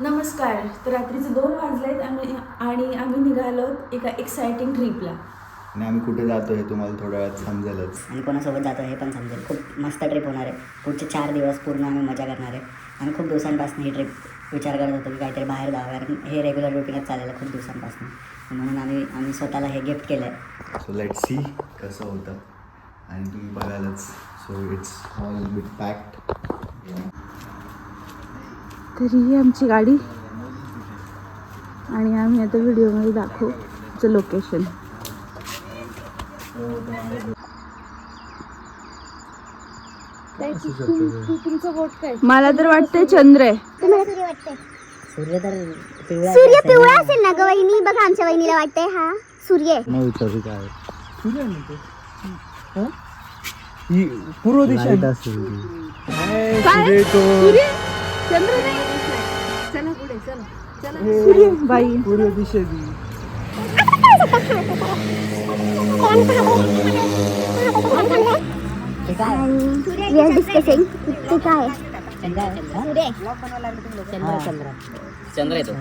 नमस्कार. तर रात्रीचे दोन वाजलेत आम्ही आणि आम्ही निघालो एका एक्साइटिंग ट्रिपला आणि आम्ही कुठे जातो हे तुम्हाला थोड्या वेळात समजेलच. आणि कोणासोबत जातो हे पण समजेल. खूप मस्त ट्रिप होणार आहे. पुढचे चार दिवस पूर्ण आम्ही मजा करणार आहे. आणि खूप दिवसांपासून ही ट्रिप विचार करत होतो की काहीतरी बाहेर जावं कारण हे रेग्युलर रुटीनच चाललेलं खूप दिवसांपासून. म्हणून आम्ही आम्ही स्वतःला हे गिफ्ट केलं आहे सो लेट सी कसं होतं. आणि तुम्ही बघालच. So it's all bit packed तर ही आमची गाडी. आणि आम्ही आता व्हिडिओमध्ये दाखवू तुमचं लोकेशन तुमचं बोट काय? मला तर वाटतंय चंद्र आहे. तुम्हाला सूर्य तर पिवळा सूर्य पिवळा असेल ना ग वहिनी? बघा आमच्या वहिनीला वाटतंय हा. सूर्य आहे. मग विचारू काय पूर्व दिशा लाइट असेल काय? सूर्य? चंद्र नाही. चला पुढे चला चला. बाई. आहे? चंद्र येतो.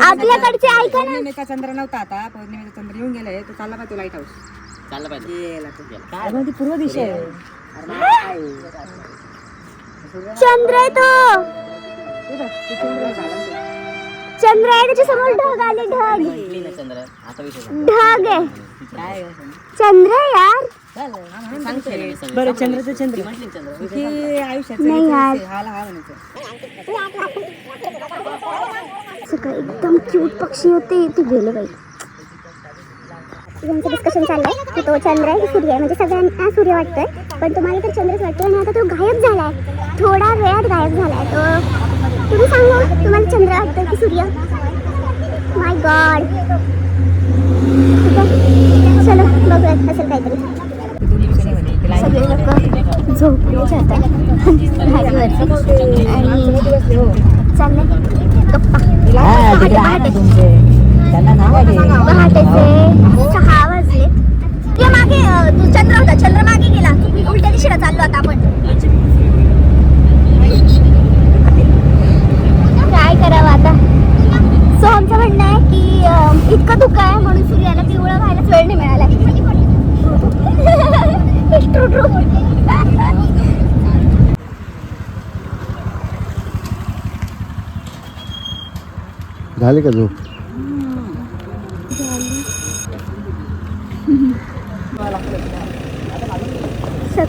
आपल्याकडचे ऐका ना. पौर्णिमेचा चंद्र नव्हता आता. पौर्णिमेचा चंद्र येऊन गेलाय. तो चालला पाहिजे लाइट हाऊस चाललं पाहिजे. पूर्व दिशा आहे. चंद्र आहे तो. चंद्र आहे त्याच्यासमोर ढग आले ढग. म्हटली ना चंद्र आता विषय ढग आहे. चंद्र आहे यार. बरं चंद्र म्हटली चंद्र. की नाही यार. हा सगळं एकदम क्यूट पक्षी होते ते गेले बाई. यांचं डिस्कशन चाललंय की तो चंद्र आहे की सूर्य आहे. म्हणजे सगळ्यांना सूर्य वाटतोय. पण तुम्हाला तर चंद्रच वाटतोय. आणि आता तो गायब झालाय. थोडा वेळात गायब झालाय. तो तुम्ही सांगा तुम्हाला चंद्र वाटतोय की सूर्य? माय गॉड चलो बघूयात असेल काहीतरी. सगळे लोक झोपले. जातात आणि चाललंय. गप्पा. पहाटे पहाटेचे सहा वाजले. ते मागे चंद्र होता चंद्र मागे गेला. उलट्या दिशेला चाललो आता आपण. काय करावं आता? सो आमचं म्हणणं आहे की इतकं धुकं आहे म्हणून सूर्याला पिवळं व्हायलाच वेळ नाही मिळाला. True, true. झाले का झोप?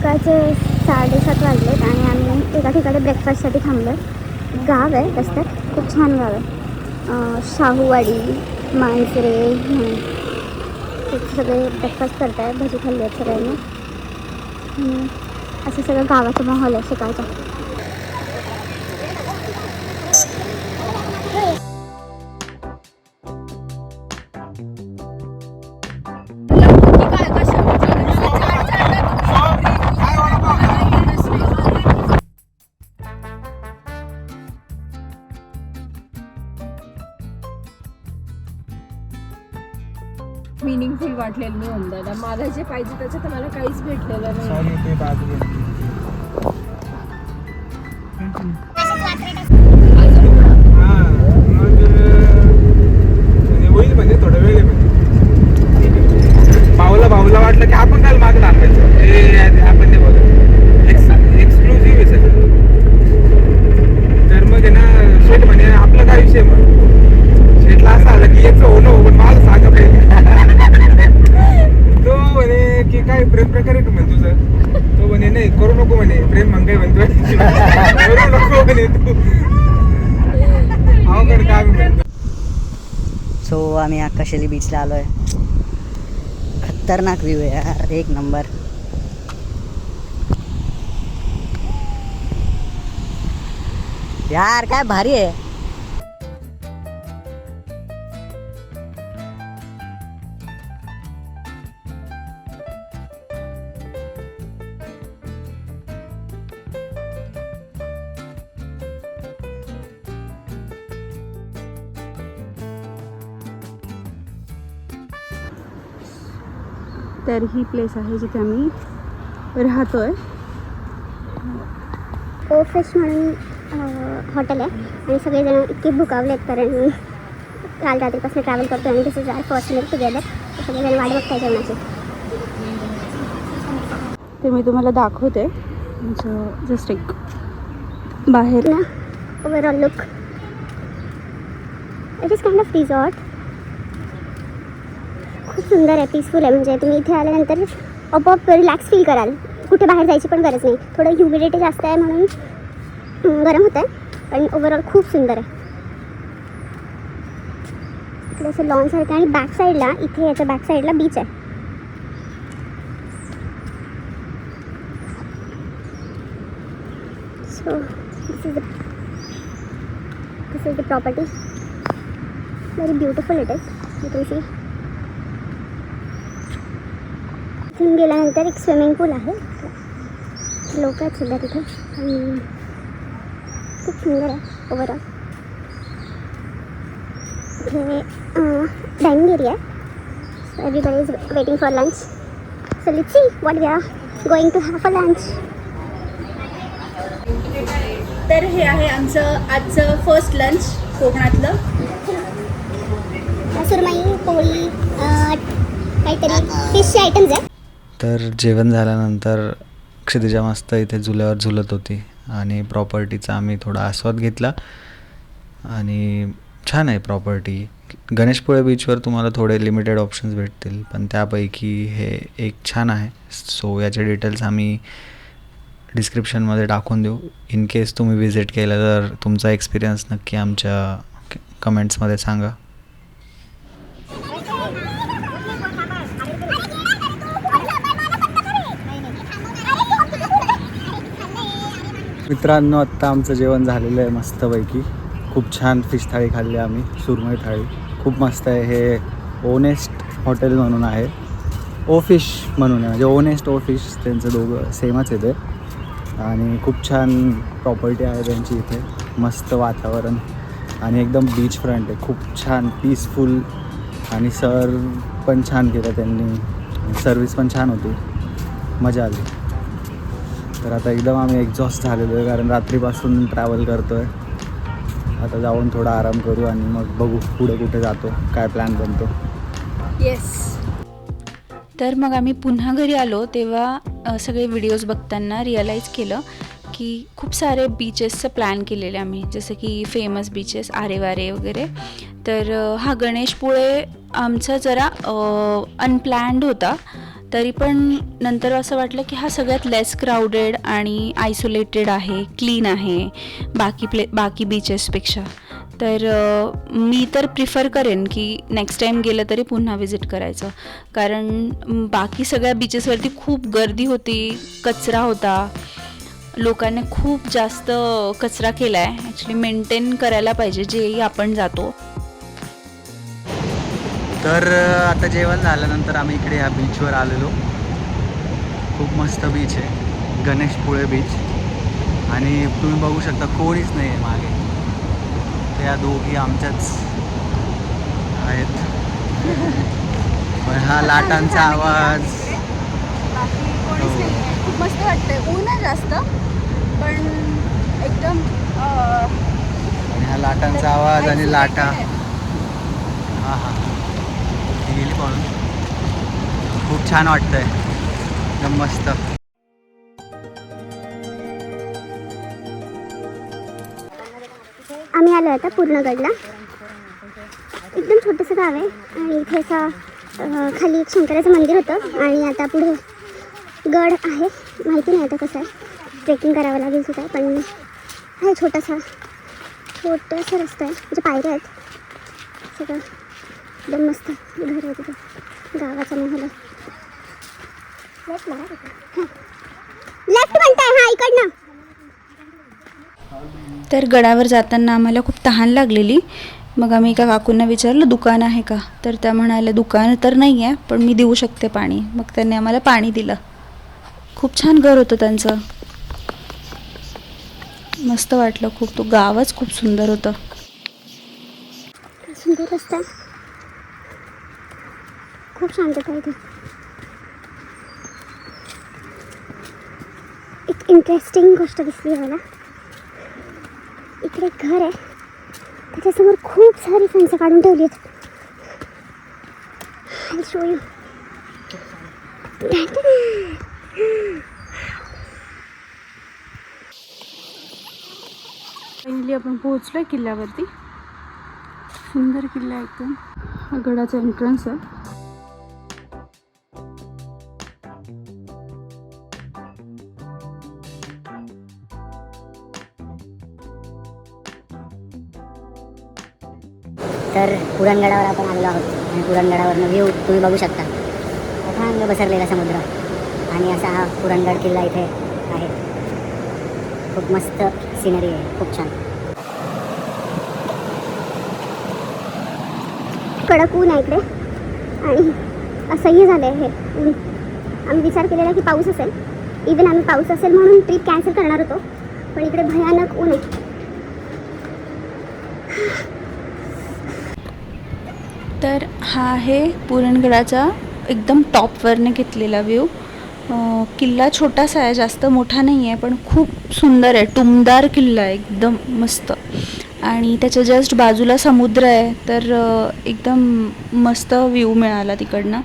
सकाळचे साडेसात वाजलेत आणि आम्ही एका ठिकाणी ब्रेकफास्टसाठी थांबलो गाव आहे रस्त्यात. खूप छान गाव आहे. शाहूवाडी मांजरे सगळे ब्रेकफास्ट करत आहे भजी खाल्ली आहेत सगळ्यांनी. असं सगळं गावाचं माहोल आहे सकाळचा. मागायचे मला जे पाहिजे त्याच्यात मला काहीच भेटलेलं नाही. नाही करू नको म्हणे. प्रेम मंगाई म्हणतोय. करू नको म्हणे तू. अवघड काम म्हणतो सो आम्ही आकाशली बीचला आलो आहे खतरनाक व्ह्यू आहे यार. एक नंबर यार काय भारी आहे. तर ही प्लेस आहे जिथे आम्ही राहतोय. ओफेस म्हणून अं, हॉटेल आहे. आणि सगळेजण इतके भुकावलेत कारण काल रात्रीपासून ट्रॅव्हल करतो आणि इज आर मील टुगेदर सगळेजण वाट बघताय जेवणाची. ते मी तुम्हाला दाखवते. जस्ट एक बाहेर. ना overall look it is kind of resort खूप सुंदर आहे पीसफुल आहे. म्हणजे तुम्ही इथे आल्यानंतर आपोआप रिलॅक्स फील कराल. कुठे बाहेर जायची पण गरज नाही. थोडं ह्युमिडिटी जास्त आहे म्हणून गरम होतं आहे पण ओव्हरऑल खूप सुंदर आहे. इकडे असं लॉनसारखं आणि बॅक साईडला इथे याच्या बॅक साईडला बीच आहे. So this is this is the property. Very beautiful it is. You can see. इथून गेल्यानंतर एक स्विमिंग पूल आहे. लोक आहेत सध्या तिथे. आणि खूप सुंदर आहे ओव्हरऑल इथे डायनिंग एरिया आहे. Everybody is waiting for lunch so let's see what we are going to have a lunch तर हे आहे आमचं आजचं फर्स्ट लंच कोकणातलं. सुरमई पोळी काहीतरी फिशचे आयटम्स आहे. तर जेवण झाल्यानंतर क्षितिजा मस्त इथे झुल्यावर झुलत होती आणि प्रॉपर्टीचा आम्ही थोडा आस्वाद घेतला. आणि छान आहे प्रॉपर्टी गणेशपुळे बीचवर तुम्हाला थोडे लिमिटेड ऑप्शन्स भेटतील पण त्यापैकी हे एक छान आहे. सो याचे डिटेल्स आम्ही डिस्क्रिप्शनमध्ये टाकून देऊ. इन केस तुम्ही विजिट केलं तर तुमचा एक्सपिरियन्स नक्की आमच्या कमेंट्समध्ये सांगा. मित्रांनो आत्ता आमचं जेवण झालेलं आहे मस्तपैकी. खूप छान फिश थाळी खाल्ली आम्ही सुरमई थाळी. खूप मस्त आहे हे ओनेस्ट हॉटेल म्हणून आहे. ओ फिश म्हणून आहे म्हणजे ओनेस्ट ओ फिश त्यांचं दोघं सेमच येते आणि खूप छान प्रॉपर्टी आहे त्यांची इथे मस्त वातावरण. आणि एकदम बीच फ्रंट आहे खूप छान पीसफुल आणि सर पण छान केलं त्यांनी सर्विस पण छान होती. मजा आली. तर आता एकदम आम्ही एक्झॉस्ट झालेलो आहे कारण रात्रीपासून ट्रॅव्हल करतो आहे आता जाऊन थोडा आराम करू आणि मग बघू पुढे कुठे जातो काय प्लॅन बनतो. येस तर मग आम्ही पुन्हा घरी आलो तेव्हा सगळे व्हिडिओज बघताना रिअलाईज केलं की खूप सारे बीचेसचं प्लॅन केलेले आम्ही. जसं की फेमस बीचेस आरेवारे वगैरे. तर हा गणेशपुळे आमचा जरा अनप्लॅन्ड होता. तरी पण नंतर असं वाटलं की हा सगळ्यात लेस क्राऊडेड आणि आयसोलेटेड आहे क्लीन आहे बाकी प्ले बाकी बीचेसपेक्षा तर मी तर प्रिफर करेन की नेक्स्ट टाईम गेलं तरी पुन्हा विजिट करायचं. कारण बाकी सगळ्या बीचेसवरती खूप गर्दी होती कचरा होता. लोकांनी खूप जास्त कचरा केला आहे ॲक्च्युली मेंटेन करायला पाहिजे जेही आपण जातो. तर आता जेवण झाल्यानंतर आम्ही इकडे ह्या बीचवर आलेलो. खूप मस्त बीच आहे. गणेशपुळे बीच आणि तुम्ही बघू शकता कोणीच नाही आहे मागे. त्या दोघी आमच्याच आहेत. पण हा लाटांचा आवाज. हो. खूप मस्त वाटतंय. ऊन आहे जास्त. पण एकदम आणि हा लाटांचा आवाज आणि लाटा. हा हा. ती खूप छान वाटतंय. एकदम मस्त. आम्ही आलो आता पूर्णगडला. एकदम छोटंसं गाव आहे आणि इथे असं खाली एक शंकराचं मंदिर होतं आणि आता पुढे गड आहे. माहिती नाही आता कसं आहे. ट्रेकिंग करावं लागेल सुद्धा पण आहे छोटासा छोटासा रस्ता आहे. म्हणजे पायऱ्या आहेत. सगळं. एकदम मस्त. घर आहे तिथे. गावाचा महल आहे लेफ्ट म्हणताय हा इकडनं. तर गडावर जाताना आम्हाला खूप तहान लागलेली. मग आम्ही एका काकूंना विचारलं दुकान आहे का? तर त्या म्हणाल्या दुकान तर नाही आहे पण मी देऊ शकते पाणी. मग त्यांनी आम्हाला पाणी दिलं. खूप छान घर होतं त्यांचं. मस्त वाटलं खूप. तो गावच खूप सुंदर होतं. सुंदर रस्ता. आहे. खूप शांतता आहे इथे एक इंटरेस्टिंग गोष्ट दिसली मला. इकडे घर आहे. त्याच्यासमोर खूप सारी फणसं काढून ठेवली आहेत. I'll पहिली आपण पोहोचलोय किल्ल्यावरती. सुंदर किल्ला आहे एकदम. हा गडाचा एंट्रन्स आहे. तर पुरणगडावर आपण आलेलो आहोत. आणि पुरणगडावरनं व्ह्यू तुम्ही बघू शकता. अथांग पसरलेला समुद्र. आणि असा हा पुरणगड किल्ला इथे आहे. खूप मस्त सिनरी आहे. खूप छान. कडक ऊन आहे इकडे. आणि असह्य झालं आहे हे. ऊन आम्ही विचार केलेला की पाऊस असेल. इवन आम्ही पाऊस असेल म्हणून ट्रीप कॅन्सल करणार होतो. पण इकडे भयानक ऊन आहे. तर हा आहे पुरणगडाचा एकदम टॉपवरनं घेतलेला व्ह्यू किल्ला छोटासा आहे जास्त मोठा नाही आहे पण खूप सुंदर आहे. टुमदार किल्ला आहे एकदम मस्त. आणि त्याच्या जस्ट बाजूला समुद्र आहे तर एकदम मस्त व्ह्यू मिळाला तिकडनं.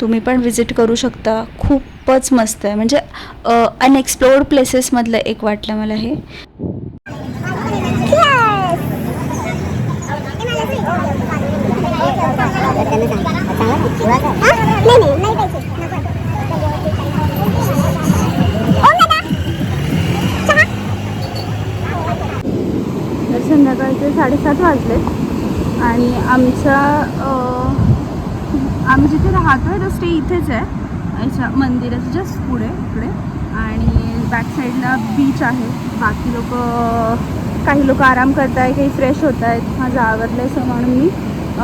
तुम्ही पण विजिट करू शकता. खूपच मस्त आहे. म्हणजे अनएक्सप्लोर्ड प्लेसेसमधलं एक वाटलं मला हे तर संध्याकाळचे साडेसात वाजले आणि आमच्या आम्ही जिथे राहतो आहे तर स्टे इथेच आहे. याच्या मंदिराचं जस्ट पुढे इकडे. आणि बॅक साईडला बीच आहे. बाकी लोक काही लोक आराम करत आहे काही फ्रेश होत आहेत माझं आवडलं आहे असं म्हणून मी.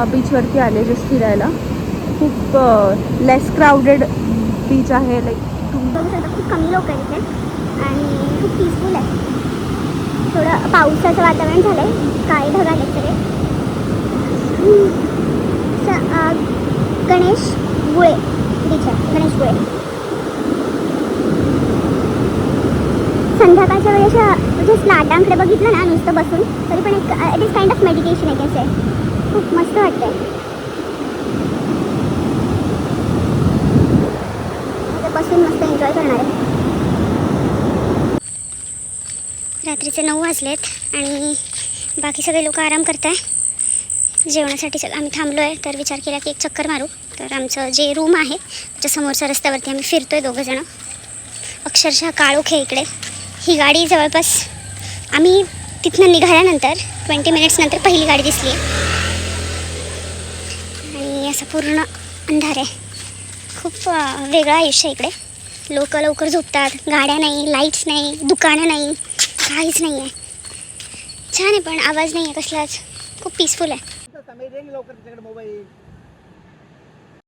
बीचवरती आले जस्ट फिरायला. खूप लेस क्राऊडेड बीच आहे लाईक बघू शकता खूप कमी लोक आहेत इथे. आणि खूप पीसफुल आहे. थोडं पावसाचं वातावरण झालं आहे काय ढग आले सगळे. स- गणेश गुळे बीच आहे. गणेश गुळे. संध्याकाळच्या वेळेस म्हणजे स्नाटांकडे बघितलं ना नुसतं बसून तरी पण एक it is kind of meditation आहे कसं आहे खूप मस्त वाटतंय. बसून मस्त एन्जॉय करणार आहे. रात्रीचे नऊ वाजलेत आणि बाकी सगळे लोक आराम करत आहे जेवणासाठी सगळं आम्ही थांबलो आहे तर विचार केला की एक चक्कर मारू. तर आमचं जे रूम आहे त्याच्या समोरच्या रस्त्यावरती आम्ही फिरतो आहे दोघंजणं अक्षरशः काळोख आहे इकडे. ही गाडी जवळपास आम्ही तिथनं निघाल्यानंतर ट्वेंटी मिनिट्स नंतर पहिली गाडी दिसली आहे असं पूर्ण अंधार. आहे खूप वेगळं आयुष्य इकडे. लोक लवकर झोपतात गाड्या नाही लाईट्स नाही दुकानं नाही काहीच नाही आहे. छान आहे पण आवाज नाही आहे कसलाच. खूप पीसफुल आहे.